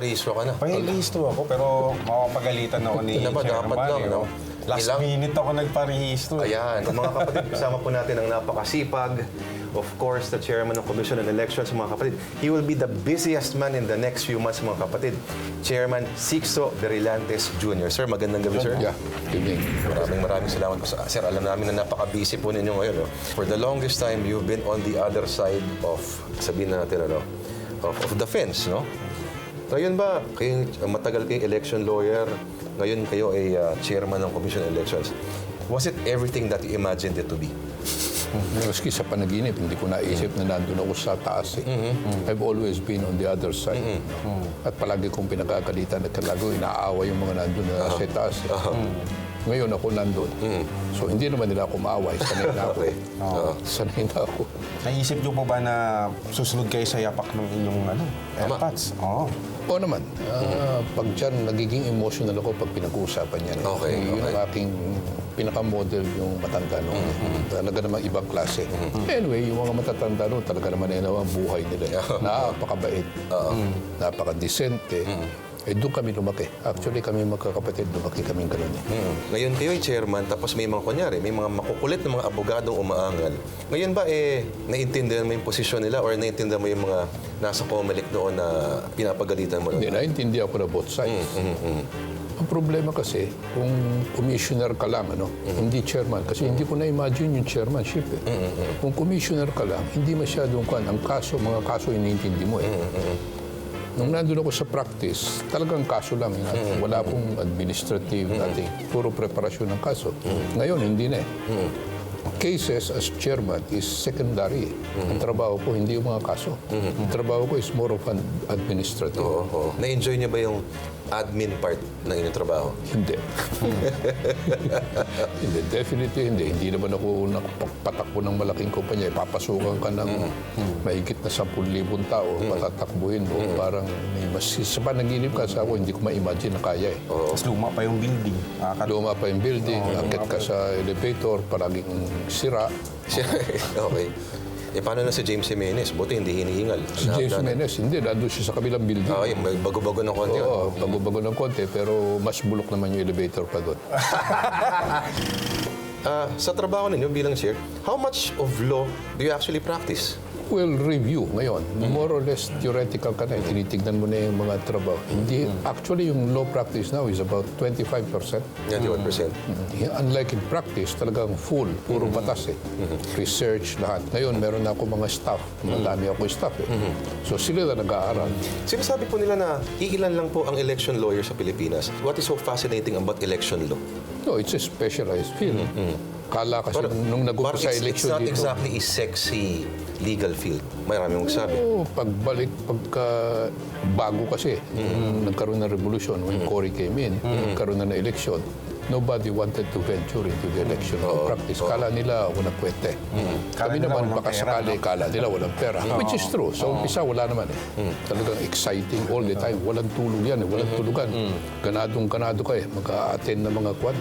Ba nagparehistro ka na? Pahilisto ako pero makapagalitan ako ni Ito naman, dapat Chairman. lang, eh, no? Last Ilang- minute ako nagparehistro. eh. Ayan, mga kapatid, kasama po natin ang napakasipag. Of course, the chairman ng Commission on Elections, mga kapatid. He will be the busiest man in the next few months, mga kapatid. Chairman Sixto Berilantes Jr. Sir, magandang gabi, sir. Yeah, good evening. Maraming maraming salamat po. sa- Sir, alam namin na napaka-busy po ninyo ngayon. No? For the longest time, you've been on the other side of, sabihin na natin, ano, of, of the fence, no? Ngayon ba, kayo, matagal kayong election lawyer, ngayon kayo ay uh, chairman ng Commission on Elections. Was it everything that you imagined it to be? Maski sa panaginip, hindi ko naisip na nandun ako sa taas. Eh. I've always been on the other side. At palagi kong pinagkakalitan at talaga inaawa yung mga nandun na sa taas. Eh. Ngayon ako nandun. So hindi naman nila ako maaway. Sanay na ako. Okay. Oo. Sanay na ako. Naisip niyo po ba na susunod kayo sa yapak ng inyong ano, airpods? Oo. Oo naman. Ah, pag dyan, nagiging emotional ako pag pinag-uusapan yan. eh. Okay, Yun okay. ang aking pinaka-model yung matanda noon. Talaga namang ibang klase. Anyway, yung mga matatanda noon, talaga naman ay ang buhay nila. eh. Napakabait. Napaka-decente. Eh, doon kami lumaki. Actually, kami magkakapatid, lumaki kami ganun eh. Mm. Ngayon kayo ay chairman, tapos may mga kunyari, may mga makukulit na mga abogadong umaangal. Ngayon ba, eh, naiintindihan mo yung posisyon nila or naiintindihan mo yung mga nasa Comelec doon na pinapagalitan mo? Hindi, naintindihan ko na both sides. Ang problema kasi, kung commissioner ka lang, ano, hindi chairman. Kasi hindi ko na-imagine yung chairmanship. Eh. Kung commissioner ka lang, hindi masyadong kan. Ang kaso, mga kaso, iniintindi mo eh. Nung nandun ako sa practice, talagang kaso lang. Yun. Wala pong administrative, nothing. Puro preparasyon ng kaso. Ngayon, hindi na eh. Cases as chairman is secondary. Ang trabaho ko, hindi yung mga kaso. Ang trabaho ko is more of an administrative. Oo, oo. Na-enjoy niyo ba yung admin part ng inyong trabaho? Hindi. hindi, definitely hindi. Hindi naman ako nakapagpatakbo ng malaking kumpanya. Papasukan ka ng mahigit na 10,000 tao, patatakbuhin mo. Parang may mas, sa panaginip ka sa ako, hindi ko ma-imagine na kaya eh. Tapos luma pa yung building. Nakaka- Luma pa yung building, akit ka sa elevator, palaging sira. okay. Eh, paano na si James Jimenez? Buti hindi hinihingal. Si James Menes, hindi, nandun siya sa kabilang building. Okay, may bago-bago ng konti. Oo, bago-bago ng konti, pero mas bulok naman yung elevator pa doon. Ah, sa trabaho ninyo bilang chair, how much of law do you actually practice? Well, review ngayon. More or less theoretical ka na. eh. Tinitignan mo na yung mga trabaho. Hindi, actually, yung law practice now is about 25%. 91%. Yeah, Unlike in practice, talagang full, puro batas eh. Research, lahat. Ngayon, meron na ako mga staff. Madami ako staff eh. So sila na nag-aaral. Sinasabi po nila na iilan lang po ang election lawyer sa Pilipinas. What is so fascinating about election law? No, it's a specialized field. Kala kasi nung nag-umpisa But it's, it's election not dito. exactly a sexy legal field. Marami mong sabi. Oo, pagbalik, pagka bago kasi, nung nagkaroon ng revolution, when Cory came in, nagkaroon na ng election, nobody wanted to venture into the election of practice. Kala nila walang kwete. Kala Kami naman, baka sakali, kala nila walang pera. Which is true. Sa umpisa, wala naman eh. Talagang exciting all the time. Walang tulog yan eh. Walang tulugan. Ganadong ganado ka eh. Mag-a-attend ng mga kwan.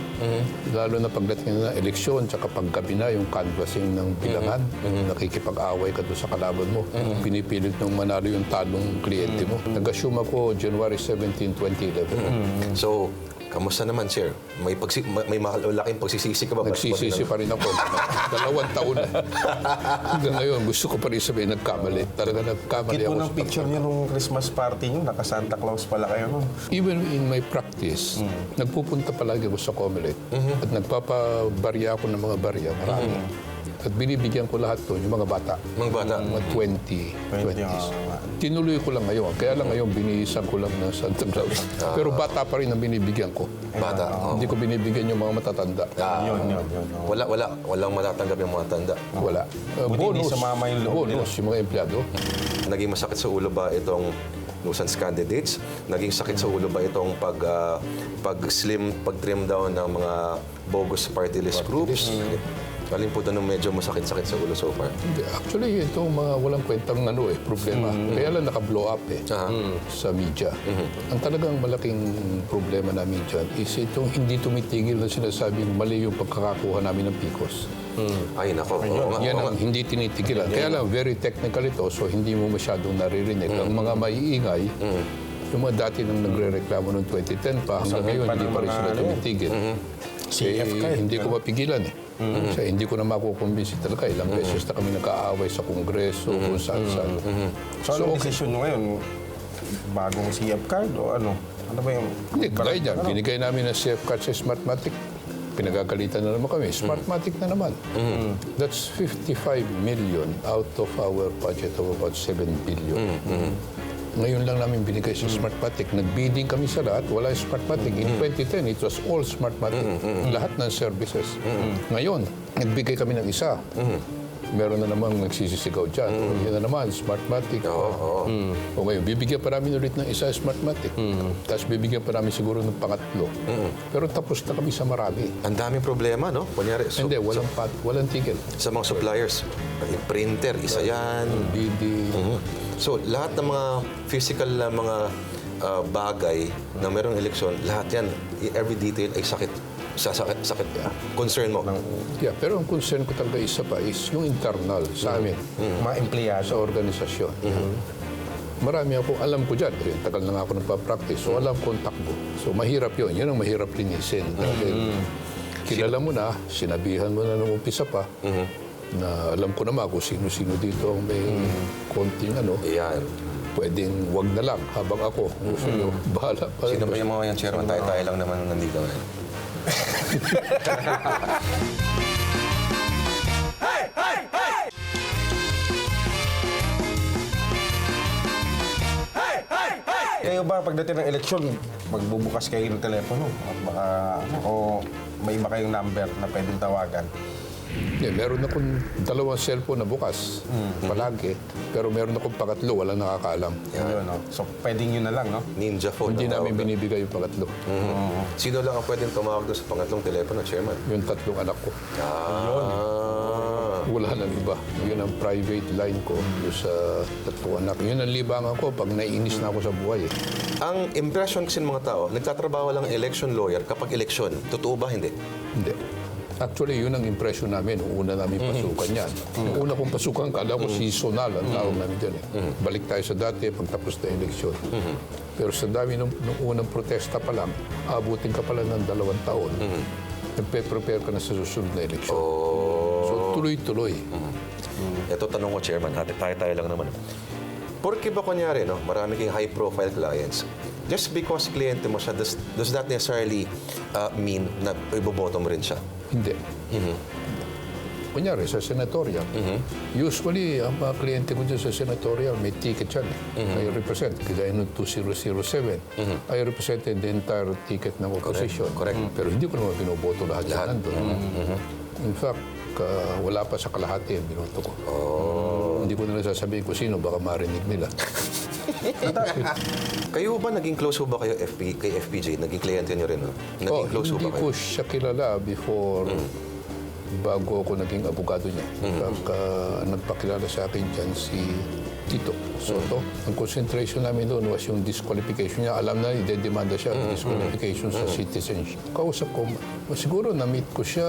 Lalo na pagdating na ng eleksyon, tsaka paggabi na yung canvassing ng bilangan, nakikipag-away ka doon sa kalaban mo. Pinipilit nung manalo yung talong kliyente mo. Nag-assume ako January 17, 2011. So, kamusta naman, Chair? May, pagsi- ma- may malaking pagsisisi ka ba? Nagsisisi pa rin ako. Dalawang taon na. Hanggang ngayon, gusto ko pa rin sabihin, nagkamali. Talaga nagkamali Kit ako. po ng sa picture niyo nung Christmas party niyo, naka Santa Claus pala kayo nun. Even in my practice, nagpupunta palagi ako sa Comelec at nagpapabarya ako ng mga barya, marami. At binibigyan ko lahat to yung mga bata. Mga bata. Mga 20, 20s. ah. Tinuloy ko lang ngayon. Kaya lang ngayon, binihisan ko lang ng Santa Claus. Pero bata pa rin ang binibigyan ko. Bata. oo. Hindi ko binibigyan yung mga matatanda. Ah, Yun, yun, yun. oh. Wala, wala. Walang matatanggap yung mga tanda. Wala. Uh, Buti hindi sumama yung loob nila. bonus, yung mga empleyado. Naging masakit sa ulo ba itong nuisance candidates? Naging sakit sa ulo ba itong pag, ah, pag-slim, pag-trim down ng mga bogus party list groups? Alin po doon ang medyo masakit-sakit sa ulo so far? Actually, ito mga walang kwentang ano eh, problema. Kaya lang naka-blow up eh Ah. sa media. Ang talagang malaking problema namin dyan is itong hindi tumitigil na sinasabing mali yung pagkakakuha namin ng PICOS. Ay, nako. Oo nga, Yan oo ang nga. hindi tinitigilan. Kaya lang, very technical ito, so hindi mo masyadong naririnig. Ang mga maiingay, yung mga dati nang nagre-reklamo noong 2010 pa, hanggang ngayon, hindi pa rin sila ano, CF Eh, card. hindi ko mapigilan eh. Kaya hindi ko na makukumbinsi talaga. Ilang beses na kami nag-aaway sa Kongreso, kung saan-saan. So, anong desisyon nyo ngayon? Bagong CF card o ano? Ano ba yung... Hindi, kagaya dyan. Ano? Binigay namin ng safe card sa Smartmatic. Pinagagalitan na naman kami. Smartmatic na naman. That's 55 million out of our budget of about 7 billion. Ngayon lang namin binigay sa Smartmatic. Nag-bidding kami sa lahat. Wala yung Smartmatic. In 2010, it was all Smartmatic. Lahat ng services. Ngayon, nagbigay kami ng isa. Meron na namang nagsisisigaw dyan. Yan na naman, Smartmatic. Oo, oo. O ngayon, bibigyan pa namin ulit ng isa Smartmatic. Tapos bibigyan pa namin siguro ng pangatlo. Pero tapos na kami sa marami. Ang daming problema, no? Kunyari, so, Hindi, walang, pat, walang tigil. sa mga suppliers, yung printer, isa yan. BD, Mhm. So, lahat ng mga physical na mga ah, bagay na mayroong eleksyon, lahat yan, every detail ay sakit. Sa sakit, sakit. Concern mo. yeah, pero ang concern ko talaga isa pa is yung internal sa amin, Mga empleyado. sa organisasyon. Marami ako, alam ko dyan, eh, tagal na nga ako nagpa-practice, so alam ko ang takbo. So mahirap yun, yun ang mahirap linisin. Dahil kilala mo na, sinabihan mo na nung umpisa pa, na alam ko naman kung sino-sino dito ang may konting ano, Yan. pwedeng wag na lang habang ako. Gusto nyo, bahala pa. Sino ba yung mga yan, chairman? Tayo-tayo lang naman nandito ngayon. Kayo ba pagdating ng eleksyon, magbubukas kayo ng telepono? At baka, o may iba kayong number na pwedeng tawagan? Yeah, meron akong dalawang cellphone na bukas, palagi. Pero meron akong pangatlo, walang nakakaalam. Yun, no? So, pwedeng yun na lang, no? Ninja phone. Hindi ang namin tawag doon. binibigay yung pangatlo. Sino lang ang pwedeng tumawag doon sa pangatlong telepono, chairman? Yung tatlong anak ko. Ah. Wala nang iba. Yun ang private line ko yung sa tatlong anak. Yun ang libangan ko pag naiinis na ako sa buhay. Eh. Ang impression kasi ng mga tao, nagtatrabaho lang ang election lawyer kapag eleksyon. Totoo ba? Hindi. Hindi. Actually, yun ang impression namin nung una namin pasukan yan. Nung una kong pasukan, kala ko seasonal ang tawag namin dyan. Eh. Balik tayo sa dati pagtapos na eleksyon. Pero sa dami nung, nung unang protesta pa lang, abutin ka pala ng dalawang taon. Nagpe-prepare ka na sa susunod na eleksyon. So, tuloy-tuloy. Ito tanong ko, Chairman, hati tayo-tayo lang naman. Porke ba kunyari, no, marami kayong high-profile clients, just because kliyente mo siya, does, does that necessarily uh, mean na iboboto mo rin siya? Hindi. Kunyari, sa senatorial. Usually, ang mga kliyente ko dyan sa senatorial, may ticket yan. eh. I represent. Kaya noong 2007, I represented the entire ticket ng opposition. correct. Pero hindi ko naman binoboto lahat, Lahat. yan nandun. In fact, ka- wala pa sa kalahati ang binoto ko. Hindi ko na sasabihin kung sino, baka marinig nila. Kayo ba naging close ho ba kayo FP, kay FPJ? Naging kliyente niyo rin, no? Naging Oh, close ho hindi ba kayo? ko siya kilala before bago ako naging abogado niya. Pagka nagpakilala sa akin dyan si Tito Soto. Ang concentration namin doon was yung disqualification niya. Alam na, idedemanda siya ng disqualification sa citizenship. Kausap ko, siguro na-meet ko siya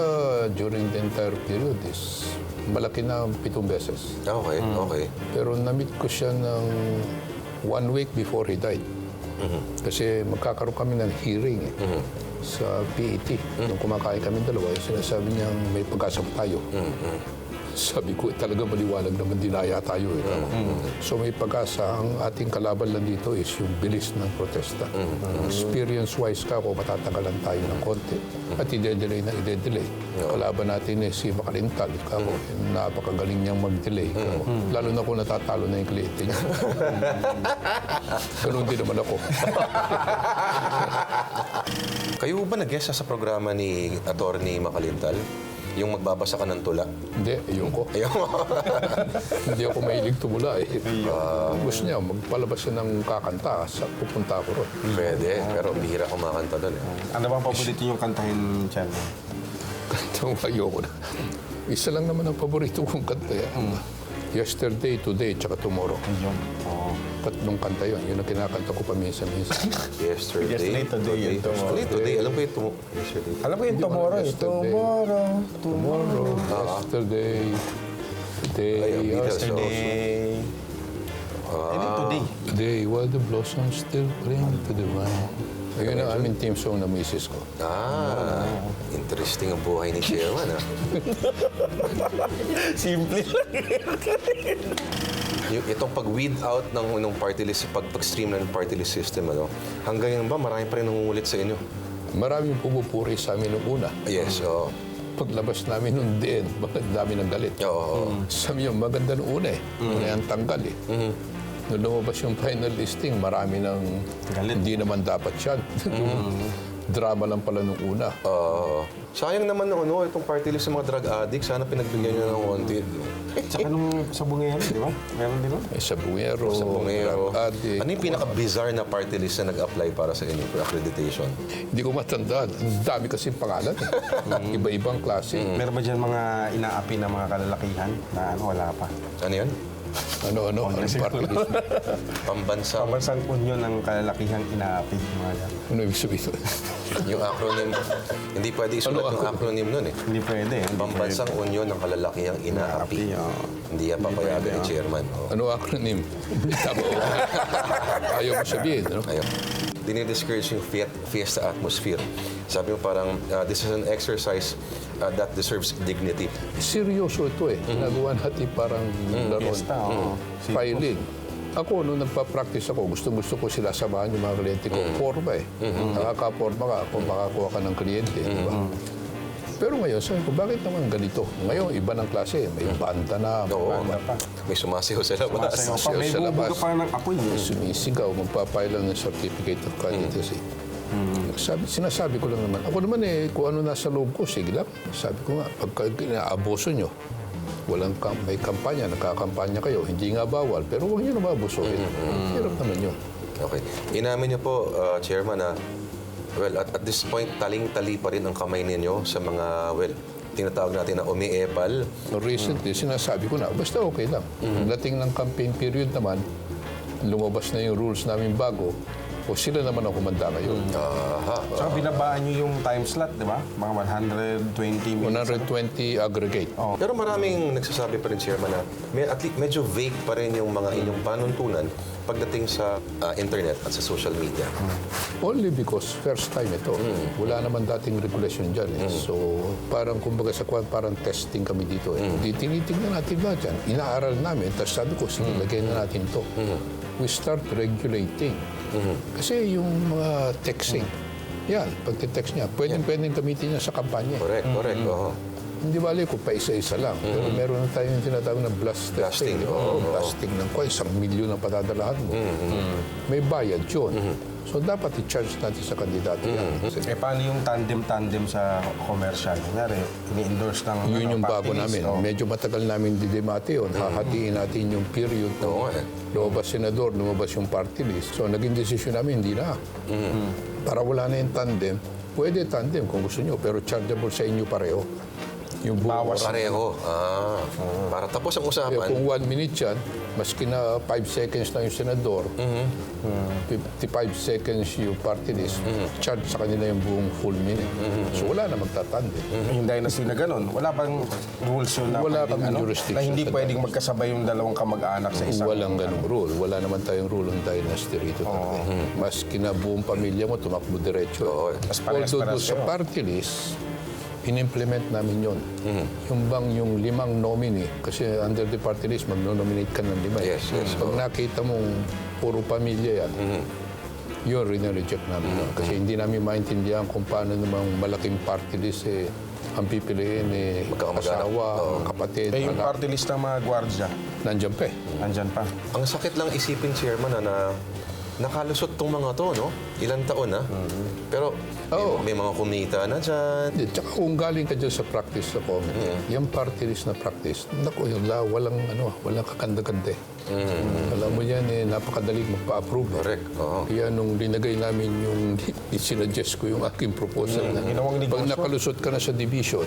during the entire period is malaki na pitong beses. Ah, Okay, okay. Pero na-meet ko siya ng one week before he died. Kasi magkakaroon kami ng hearing eh, sa PET. Nung kumakain kami dalawa, sinasabi niya may pag-asa pa tayo. Sabi ko, talaga maliwanag naman dinaya tayo. Eh. So may pag-asa. Ang ating kalaban lang dito is yung bilis ng protesta. Experience-wise ka, kung matatagalan tayo ng konti. At ide-delay na ide-delay. Kalaban natin eh, si Makalintal. Kako, napakagaling niyang mag-delay. Kako. Lalo na kung natatalo na yung kliyente niya. Ganun din naman ako. Kayo ba nag-guest sa programa ni Attorney Makalintal? Yung magbabasa ka ng tula? Hindi, ayoko. Ayaw Hindi ako mahilig tumula eh. Ah, gusto niya, magpalabas siya ng kakanta sa pupunta ako ron. Pwede, pero bihira kumakanta doon. Eh. Ano bang paborito yung kantahin, Chan? Kantang ayoko na. Isa lang naman ang paborito kong kanta yan. Yesterday, Today, tsaka Tomorrow. Yun. Tatlong kanta yun. Yun ang kinakanta ko paminsan-minsan. Yesterday. Yesterday, today, and tomorrow. Yesterday, today. Alam ko yung yesterday. Alam mo yung tomorrow, eh. Yesterday. Tomorrow, tomorrow. Yesterday, Today, Ay, ang Beatles. Yesterday. Ah. And then today. Today, while the blossoms still cling to the vine. Ayun ang aming team song na misis ko. Ah, interesting ang buhay ni Chairman, ah. Simple lang. Yung, itong pag-weed out ng, ng party list, pag, pag-stream ng party list system, ano, hanggang ngayon ba, marami pa rin nangungulit sa inyo? Maraming pumupuri sa amin noong una. Yes, oo. Paglabas namin nung din, bakit dami ng galit. Oo, oo. Sabi niyo, maganda nung una eh. Una yung tanggal eh. Nung lumabas yung final listing, marami ng Galit. hindi naman dapat yan. Drama lang pala nung una. Oo. sayang naman ng ano, itong party list ng mga drug addict. Sana pinagbigyan nyo ng konti. Tsaka nung sa bungero, di ba? Meron din ba? May sabungero, Sa Bungero. drug addict. Ano yung pinaka-bizarre na party list na nag-apply para sa inyo for accreditation? Hindi ko matandaan. Ang dami kasi pangalan. eh. Iba-ibang klase. Meron ba dyan mga inaapi na mga kalalakihan na ano, wala pa? Ano yan? Ano-ano, ang party list. Pambansa. Pambansang unyon ng kalalakihan inaapi. Mga yan. Ano ibig sabihin? yung acronym. Hindi pwede isulat Ano yung acronym nun eh. Hindi pwede. Hindi Pambansang Unyon ng Kalalakihang Inaapi. Inaapi, oo. Hindi yan papayagan pwede, ni. Chairman. Oh. Ano acronym? Tama. Ayaw mo sabihin, no? Ayun. Dinidiscourage yung fiesta atmosphere. Sabi mo parang, uh, this is an exercise uh, that deserves dignity. Seryoso ito eh. Ginagawa natin parang laro. Fiesta, oo. Filing. Ako, nung nagpa-practice ako, gusto-gusto ko sila samahan yung mga kliyente ko. Forma eh. Nakaka-forma ka kung makakuha ka ng kliyente. di ba? Pero ngayon, sabi ko, bakit naman ganito? Ngayon, iba ng klase. May banda na, may Oo. Banda pa. May sumasayaw sa labas. Masayaw pa. May Sa labas. bubuga pa ng apoy. eh. sumisigaw, magpapile lang ng certificate of candidacy. Sabi, sinasabi ko lang naman, ako naman eh, kung ano nasa loob ko, sige lang. Sabi ko nga, pagka inaaboso nyo, walang kam- may kampanya, nakakampanya kayo, hindi nga bawal, pero huwag nyo na maabusohin. Hirap naman yun. Okay. Inamin niyo po, uh, Chairman, na well, at, at this point, taling-tali pa rin ang kamay ninyo sa mga, well, tinatawag natin na umiepal. Recently, sinasabi ko na, basta okay lang. Pagdating ng campaign period naman, lumabas na yung rules namin bago, o sila naman ang kumanda ngayon. Aha. Tsaka binabaan nyo yung time slot, di ba? Mga 120 minutes. 120 aggregate. Pero maraming nagsasabi pa rin, Chairman, na may, at least medyo vague pa rin yung mga inyong panuntunan pagdating sa uh, internet at sa social media. Only because first time ito. Wala naman dating regulation dyan. Eh. So, parang kumbaga sa kwan, parang testing kami dito. Eh. Di, tinitingnan natin lahat yan. Inaaral namin. Tapos sabi ko, sige, lagyan na natin to. We start regulating. Kasi yung mga texting, yan, pagte-text niya, pwedeng, pwedeng gamitin niya sa kampanya. Correct, correct. oo. Hindi bali ko pa isa-isa lang. Pero meron na tayong tinatawag na blast Blasting, testing. oo, Oo, blasting ng kwan, isang milyon ang patadalahan mo. May bayad yun. So dapat i-charge natin sa kandidato yan. Kasi Eh, paano yung tandem-tandem sa commercial? Kunyari, ini-endorse ng yun ano, yung bago namin. oh. Medyo matagal namin didemate yun. Hahatiin natin yung period na nga eh. lumabas senador, lumabas yung party list. So naging desisyon namin, hindi na. Para wala na yung tandem, pwede tandem kung gusto nyo, pero chargeable sa inyo pareho. Yung buo Bawas. Pareho. Ah, para tapos ang usapan. kung one minute yan, maski na 5 seconds na yung senador, 55 seconds yung party list, charge sa kanila yung buong full minute. So wala na magtatande. Yung dynasty na ganun, wala bang rules yun na, Wala pwedeng, kaming ano, jurisdiction na hindi sa pwedeng magkasabay yung dalawang kamag-anak sa isang... Walang ganung rule. Wala naman tayong rule on dynasty rito. talaga. Maski na buong pamilya mo, tumakbo diretso. Oo. Mas parehas- Although doon sa party list, in-implement namin yon. Yung bang yung limang nominee, kasi under the party list, magno-nominate ka ng lima. eh. Yes, yes, Pag nakita mong puro pamilya yan, yun, rin-reject namin. yun. Kasi hindi namin maintindihan kung paano namang malaking party list eh, ang pipiliin eh, asawa, Oo. kapatid, Eh, yung anak. party list ng mga gwardya, Nandyan pa eh. nandyan pa. Ang sakit lang isipin, Chairman, na, na nakalusot tong mga to, no? ilang taon na. Pero Oo. may, may mga kumita na dyan. Hindi, Tsaka kung galing ka dyan sa practice sa comment, yung party list na practice, naku, yun, la, walang, ano, walang kakanda-kanda. eh. Alam mo yan, eh, napakadaling magpa-approve. eh. Correct. Oo. Kaya nung linagay namin yung, sinuggest ko yung aking proposal na Ginawang pag nakalusot ka na sa division,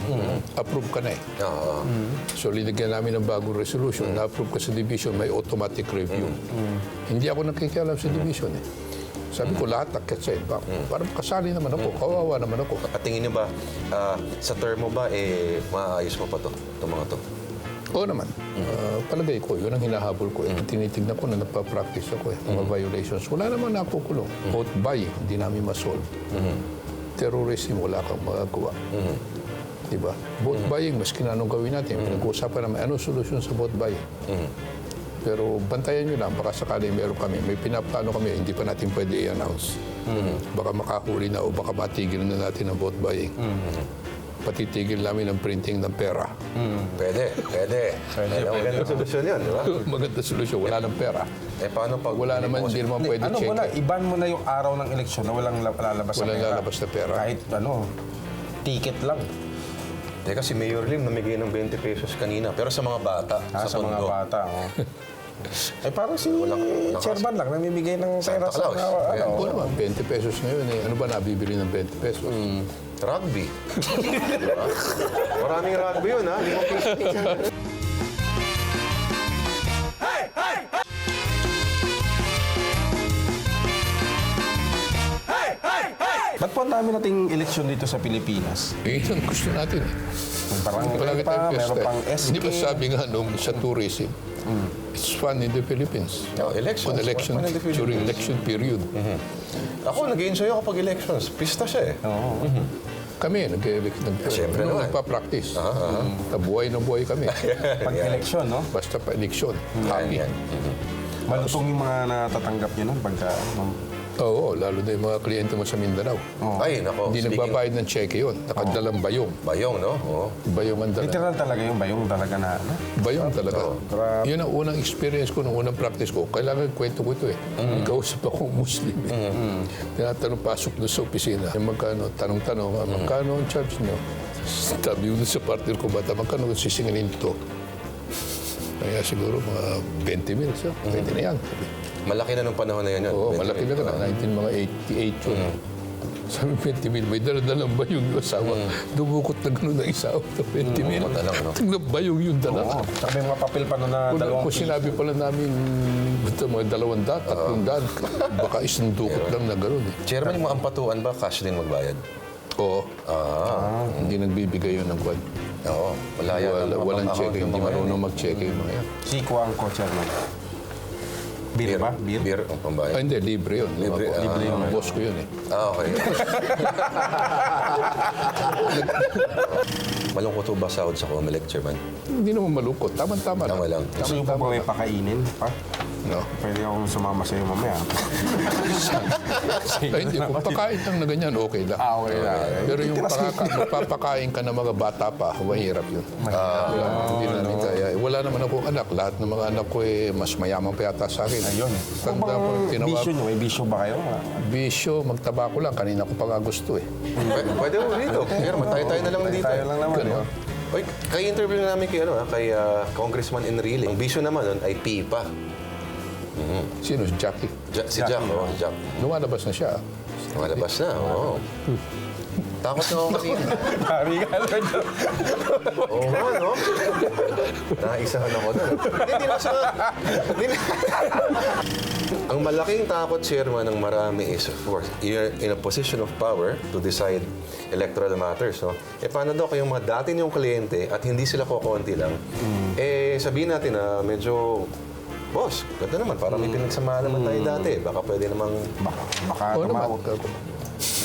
approve ka na eh. Oo. So linagyan namin ng bagong resolution, na-approve ka sa division, may automatic review. Hindi ako nakikialam sa division eh. Sabi ko lahat akit sa iba. Para makasali naman ako, kawawa naman ako. At tingin niyo ba, ah, sa term mo ba, eh, maayos mo pa to, itong mga to? Oo naman. Ah, palagay ko, yun ang hinahabol ko. Eh. Tinitignan ko na nagpa-practice ako eh. Mga violations. Wala naman nakukulong. Vote buying, hindi namin masolve. Terrorism, wala kang magagawa. Diba? Vote buying, maski na anong gawin natin, pinag-uusapan naman, anong solusyon sa vote buying? Pero bantayan nyo lang, baka sakali meron kami. May pinaplano kami, hindi pa natin pwede i-announce. Baka makahuli na o baka matigil na natin ang vote buying. Patitigil namin ang printing ng pera. Pwede, pwede. Pwede, Magandang solusyon yun, di ba? Maganda solusyon, wala ng pera. Eh, paano pag... Wala naman, hindi naman pwede ano check. mo na, iban mo na yung araw ng eleksyon na walang la- lalabas Walang na pera. lalabas na pera. Kahit ano, ticket lang. Teka, si Mayor Lim namigay ng 20 pesos kanina. Pero sa mga bata, Ah, sa, mga Tondo. bata. Oh. eh parang si chairman lang namimigay ng pera Santa sa Claus. mga, Ayan. ano. Oo naman, 20 pesos ngayon eh. Ano ba nabibili ng 20 pesos? Rugby. Di ba? Maraming rugby yun, ha? Limang piso. Ba't po ang dami nating eleksyon dito sa Pilipinas? Eh, yun ang gusto natin. eh. Barangay Palagi pa, tayong meron pesta. pang eh. SK. Hindi ba sabi nga nung sa tourism, it's fun in the Philippines. Oh, elections. On election, Fun in the Philippines. during election period. Ako, nag-enjoy ako pag elections. Pista siya eh. Oo. Kami, nag-elect nag Siyempre nung naman. nagpa-practice. Nabuhay na buhay kami. Pag eleksyon, no? Basta pa eleksyon. Yan, Happy. yan. Malutong yung mga natatanggap nyo nun pagka... Oo, lalo na yung mga kliyente mo sa Mindanao. Ay, nako. Hindi speaking- nagbabayad ng cheque yun. Nakadalang bayong. Bayong, no? Oo. Bayong ang dala. Literal talaga yung bayong talaga na... ano? Bayong talaga. grabe. Yun ang unang experience ko, nung unang practice ko. Kailangan kwento ko ito eh. Kausap akong Muslim. Eh. Tinatanong, pasok doon sa opisina. Yung magkano, tanong-tanong, ah, magkano ang charge nyo? Sabi ko doon sa partner ko, bata, magkano sisingilin ito? Kaya siguro mga 20 minutes. Ah. Pwede na yan. Malaki na nung panahon na yun. yun. Oo, 20 malaki na ka na. 19, mga 88 yun. Sabi 20 mil, may dala-dalang bayong yung asawa. Dumukot na gano'n ng isa. 20 mil. matalang, no? Tingnan bayong yung dala. Oo. Saka may mga papel pa nun na Kung, dalawang kung sinabi pala namin basta mga dalawang daan, tatlong daan, baka isang dukot lang na gano'n eh. Chairman, yung mga ampatuan ba, cash din magbayad? Oo, Ah, hindi nagbibigay yun ng kwan. Oo. Wala yan. Wala, ang walang check, hindi mga marunong mag-check yung mga yan. Si Kuang ko, chairman. Beer ba? Beer? Beer ang Ah, pambayad. hindi, libre yun. Libre, Mga- ah. libre yun. Boss ko yun eh. Ah, okay. Malungkot ba sahod sa Comelec, Chairman? Hindi naman malungkot. Tama-tama Tama lang. Gusto nyo pa ba may pakainin pa? No? Pwede akong sumama sa'yo mamaya. Ay, hindi. Kung pakain lang na ganyan, okay lang. Ah, okay lang. Pero yung pakaka, magpapakain ka ng mga bata pa, mahirap yun. Wala, hindi namin kaya. Eh, Wala naman ako anak. Lahat ng mga anak ko eh, mas mayaman pa yata sa akin. Ayun. Kung bang tinawag, bisyo nyo, may bisyo ba kayo? bisyo, magtabako lang. Kanina ko pa nga gusto eh. Pwede, mo dito. Chairman, tayo-tayo na lang dito. Tayo lang naman. Ganun. no? Oy, kay interview na namin kay, ano, ah, kay ah, Congressman Enrile. Ang bisyo naman nun ay pipa. Sino? Si Jackie. Ja- si Jack, oh, si Jack. Lumalabas na siya. Malabas na, oo. Takot na ako kanina. Pari ka lang. Oo nga, no? Naisahan ako doon. Hindi na siya... Hindi na... Ang malaking takot, Chairman, ng marami is, of course, you're in a position of power to decide electoral matters, no? Eh, paano daw kayong mga dati niyong kliyente at hindi sila kokonti lang, eh, sabihin natin na medyo, boss, ganda naman, parang may pinagsamahan naman tayo dati. Baka pwede namang... Baka, baka Oo naman. tumawag.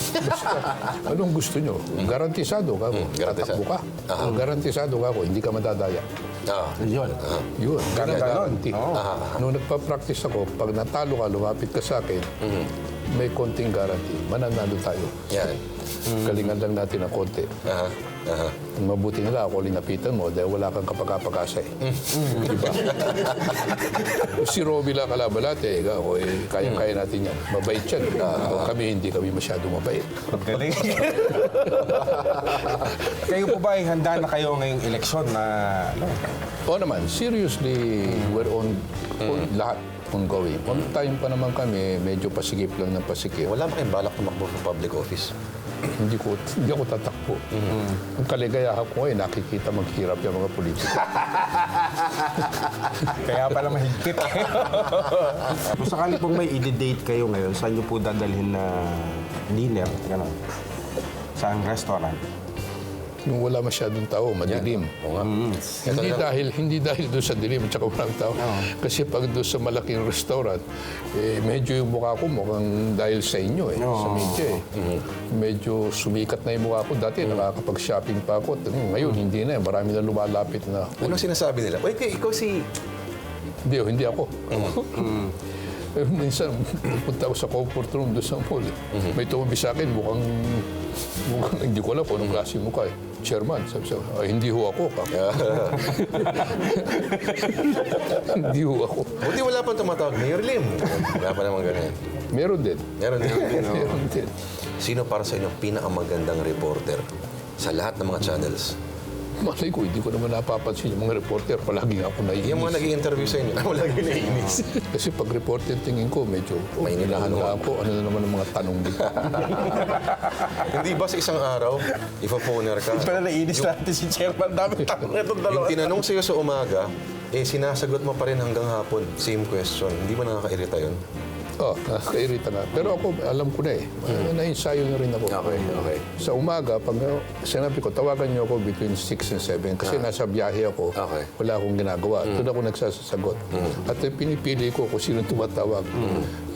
Basta, anong gusto nyo? Garantisado ka ko. Mm, garantisado. Tatakbo ka. Garantisado ka ko. Hindi ka madadaya. Ah, Yun. Yun. Guarantee. Oo. Nung nagpa-practice ako, pag natalo ka, lumapit ka sa akin, may konting guarantee. Mananalo tayo. yan. Kalingan lang natin ng konti. Ah, Mabuti na lang ako linapitan mo dahil wala kang kapag-apag-asa eh. Di ba? si Roby lang kalaban natin, eh, ako, eh, kaya-kaya natin yan. Mabait yan. kami hindi kami masyado mabait. Galing. kayo po ba ay handa na kayo ngayong eleksyon na ano? Oo naman, seriously, we're on, on lahat ongoing. On time pa naman kami, medyo pasikip lang ng pasikip. Wala ba kayong balak tumakbo sa public office? Hindi ko hindi ako tatakbo. Ang kaligayahan ko ay nakikita maghirap yung mga politiko. Kaya pala mahigpit. Kung sakali pong may i-date kayo ngayon, saan niyo po dadalhin na dinner? Gano'n. Saan restaurant? Nung wala masyadong tao, madilim. Oo nga. Hindi dahil hindi dahil doon sa dilim at saka walang tao. Kasi pag doon sa malaking restaurant, eh, medyo yung mukha ko mukhang dahil sa inyo eh, sa media eh. Medyo sumikat na yung mukha ko. Dati nakakapag-shopping pa ako. Ngayon hindi na eh. Marami na lumalapit na. Anong sinasabi nila? Wait, ikaw si... Hindi, oh, hindi ako. Eh, Minsan, punta ako sa comfort room doon sa mall. eh. May tumabi sa akin, mukhang, mukhang hindi ko alam kung anong klase mukha eh. Chairman, sabi sa "Ah, hindi ho ako. Ka. hindi ho ako. Buti wala pang tumatawag, Mayor Lim. Wala pa naman ganun. Meron din. Meron din. Meron din. Sino para sa inyo pinakamagandang reporter sa lahat ng mga channels? Malay ko, hindi ko naman napapansin yung mga reporter. Palagi ako naiinis. Yung mga nag interview sa inyo, wala lagi naiinis. Kasi pag reporter tingin ko, medyo May hinahanda ako. Ano na naman ang mga tanong dito. Hindi ba sa isang araw, ipa-phoner ka? Pala naiinis natin si Chairman. Dami tanong itong dalawa. Yung tinanong sa'yo sa umaga, eh sinasagot mo pa rin hanggang hapon. Same question. Hindi ba nakakairita yun? Oh, nakakairita nga. Pero ako, alam ko na eh. Uh, Na-ensayo na rin ako. okay. Sa umaga, pag uh, sinabi ko, tawagan niyo ako between 6 and 7 kasi nasa biyahe ako. Okay. Wala akong ginagawa. Doon ako nagsasagot. At uh, pinipili ko kung sino tumatawag.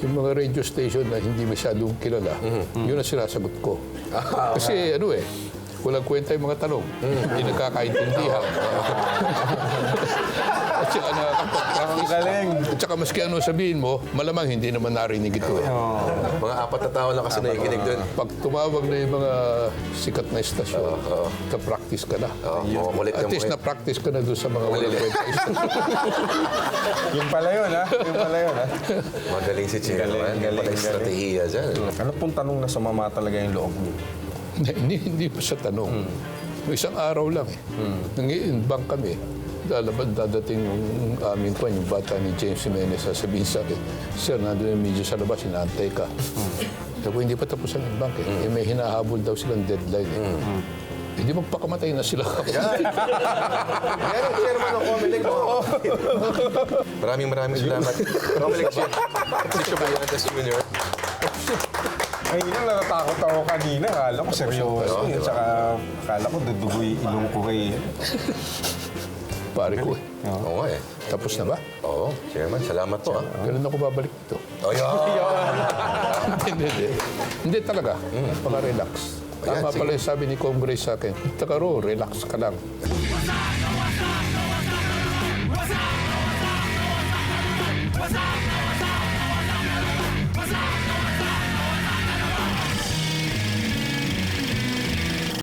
Yung mga radio station na hindi masyadong kilala, yun ang sinasagot ko. kasi ano eh, walang kwenta yung mga tanong. Hindi nagkakaintindihan. At saka nakakapag-practice. galing. At saka maski ano sabihin mo, malamang hindi naman narinig ito eh. Mga apat na tao lang kasi nakikinig doon. Pag tumawag na yung mga sikat na istasyon, ka-practice ka na. Oo, makukulit At yung least mga... na-practice ka na doon sa mga walang kwenta istasyon. Yung pala yun, ha? Yung pala yun, ha? Magaling si Chairman. Galing, Galing, galing, pala galing. estratehiya dyan. Ano pong tanong na sumama talaga yung loob niyo? hindi, hindi, pa sa tanong. Yung Isang araw lang eh. Nangi-inbank kami. Lalabas, dadating yung aming kwan, yung bata ni James Jimenez, sasabihin sa akin, Sir, nandun yung medyo sa labas, inaantay ka. Sabi ko, hindi pa tapos ang bank eh. eh. May hinahabol daw silang deadline eh. Hindi magpakamatay na sila. Yan ang chairman ng Comelec mo. maraming maraming salamat. Comelec Chair. Patricio Bayantes Jr. Ay, yun, natatakot ako kanina. Akala ko seryoso. Oo, ba? Tsaka akala ko dudugoy ilong ko kay pare ko eh. Oo eh. Tapos na ba? Oo, chairman. Salamat po ah. Ganun ako babalik dito. Ayun! Hindi, hindi. Hindi talaga. Napaka-relax. Ayan, Tama sige. pala yung sabi ni Congress sa akin. Taka relax ka lang. What's up?